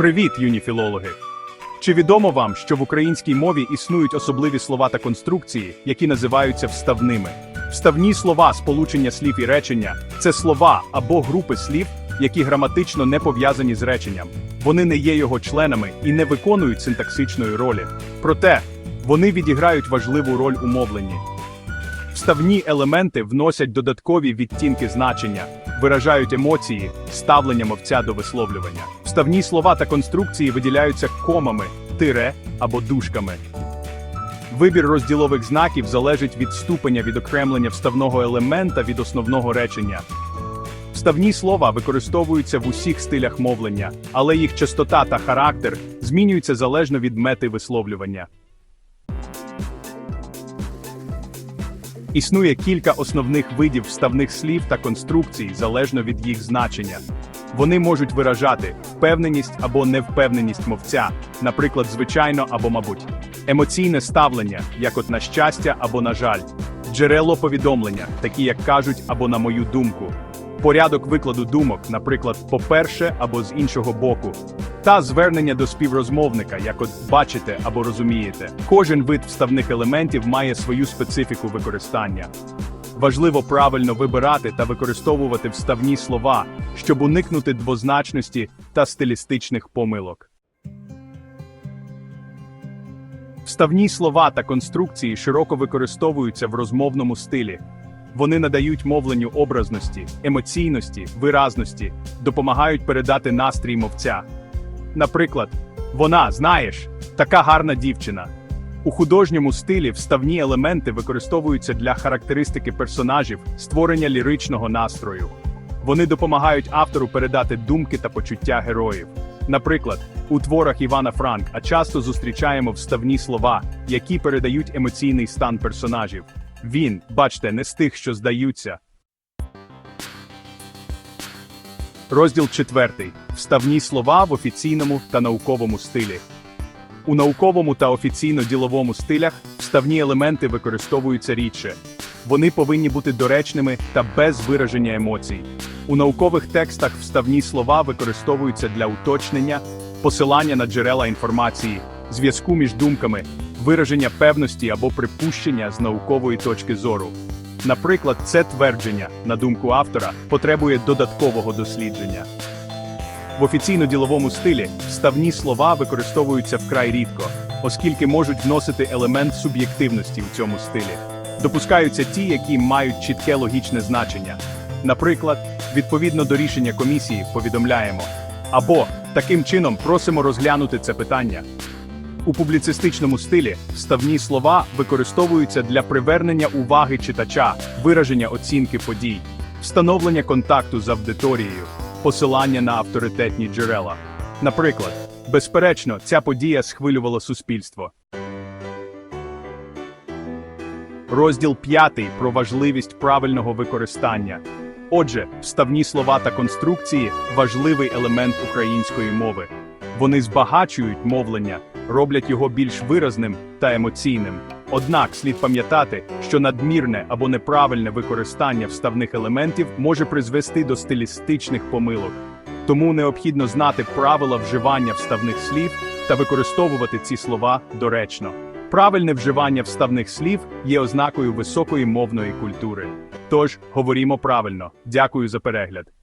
Привіт, юні філологи! Чи відомо вам, що в українській мові існують особливі слова та конструкції, які називаються вставними? Вставні слова, сполучення слів і речення це слова або групи слів, які граматично не пов'язані з реченням. Вони не є його членами і не виконують синтаксичної ролі. Проте вони відіграють важливу роль у мовленні. Вставні елементи вносять додаткові відтінки значення, виражають емоції, ставлення мовця до висловлювання. Вставні слова та конструкції виділяються комами, тире або дужками. Вибір розділових знаків залежить від ступеня відокремлення вставного елемента від основного речення. Вставні слова використовуються в усіх стилях мовлення, але їх частота та характер змінюються залежно від мети висловлювання. Існує кілька основних видів вставних слів та конструкцій залежно від їх значення. Вони можуть виражати впевненість або невпевненість мовця, наприклад, звичайно або мабуть, емоційне ставлення, як от на щастя або на жаль, джерело повідомлення, такі як кажуть або на мою думку, порядок викладу думок, наприклад, по-перше або з іншого боку, та звернення до співрозмовника, як от бачите або розумієте. Кожен вид вставних елементів має свою специфіку використання. Важливо правильно вибирати та використовувати вставні слова, щоб уникнути двозначності та стилістичних помилок. Вставні слова та конструкції широко використовуються в розмовному стилі. Вони надають мовленню образності, емоційності, виразності, допомагають передати настрій мовця. Наприклад, вона, знаєш, така гарна дівчина. У художньому стилі вставні елементи використовуються для характеристики персонажів, створення ліричного настрою. Вони допомагають автору передати думки та почуття героїв. Наприклад, у творах Івана Франк, а часто зустрічаємо вставні слова, які передають емоційний стан персонажів. Він, бачте, не з тих, що здаються. Розділ 4. Вставні слова в офіційному та науковому стилі. У науковому та офіційно-діловому стилях вставні елементи використовуються рідше. Вони повинні бути доречними та без вираження емоцій. У наукових текстах вставні слова використовуються для уточнення, посилання на джерела інформації, зв'язку між думками, вираження певності або припущення з наукової точки зору. Наприклад, це твердження, на думку автора, потребує додаткового дослідження. В офіційно-діловому стилі вставні слова використовуються вкрай рідко, оскільки можуть вносити елемент суб'єктивності у цьому стилі. Допускаються ті, які мають чітке логічне значення. Наприклад, відповідно до рішення комісії повідомляємо або таким чином просимо розглянути це питання. У публіцистичному стилі вставні слова використовуються для привернення уваги читача, вираження оцінки подій, встановлення контакту з аудиторією, посилання на авторитетні джерела. Наприклад, безперечно, ця подія схвилювала суспільство. Розділ 5 про важливість правильного використання. Отже, вставні слова та конструкції важливий елемент української мови. Вони збагачують мовлення, роблять його більш виразним та емоційним. Однак слід пам'ятати, що надмірне або неправильне використання вставних елементів може призвести до стилістичних помилок. Тому необхідно знати правила вживання вставних слів та використовувати ці слова доречно. Правильне вживання вставних слів є ознакою високої мовної культури. Тож говорімо правильно. Дякую за перегляд.